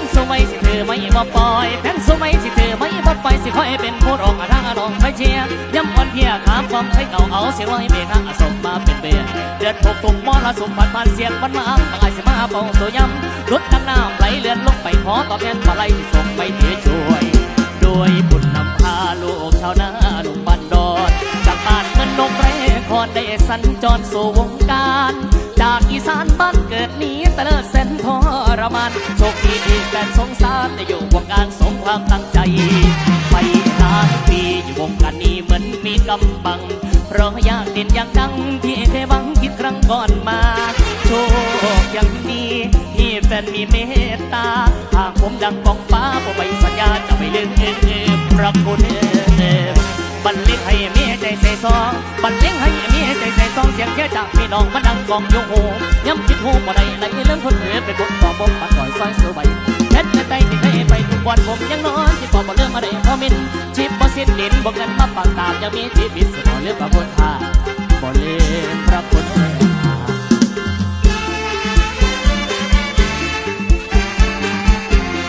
นสมัยสิเธอไม่บ่ปล่อยแฟนสมัยสิเธอไม่บ่ปล่อยสิคอยเป็นผู้รองทางน้องไปเชียย้ำอ่อนเพียขามความใครเก่าเอาเสียไว้เบรกสมมาเป็นเบียเดือดทุกทุกมอละสมพันพันเสียงมันมาตายสิมาเป่าสวย้ำรถน้ำน้ำไหลเลือนลงไปขอตอบแทนมาไล่ที่ส่งไปเถือช่วยด้วยบุญนำพาลูกชาวนาลูกบ้านดอนจากบ้านเงินนกเรคอนได้สัญจรสู่วงการานโชคดีที่แฟนสงสารได้อยู่วงการสมความตั้งใจ ไปหลายปีอยู่วงการนี้เหมือนมีกำบัง เพราะอยากเด่นอยากดังที่เคยหวังคิดครั้งก่อนมา โชคยังมีที่แฟนมีเมตตา หากผมดังกองฟ้าผมไปสัญญาจะไม่ลืมเอ่มพระคุณเอ่มบันเลงให้เมียใจใส่ซองบันเลงให้เมียใจใส่ซองเสียงแค่จากพี่น้องมาดังกองโยโหย้ำคิดหูบ่ได้ไหลเรื่องคนเหนือไปบนต่อบ่ปัดต่อย ซอยสวยเด็ดแต่ใจที่เคยไปทุกวันผมยังนอนที่ปอบบ่เริ่มอะไรพอมินชีพบ่สิ้นดินบ่เงินมาปากตามยังมีชีวิตสิบ่เรื่องบ่บนทาบ่เลืมพระคุณเอ่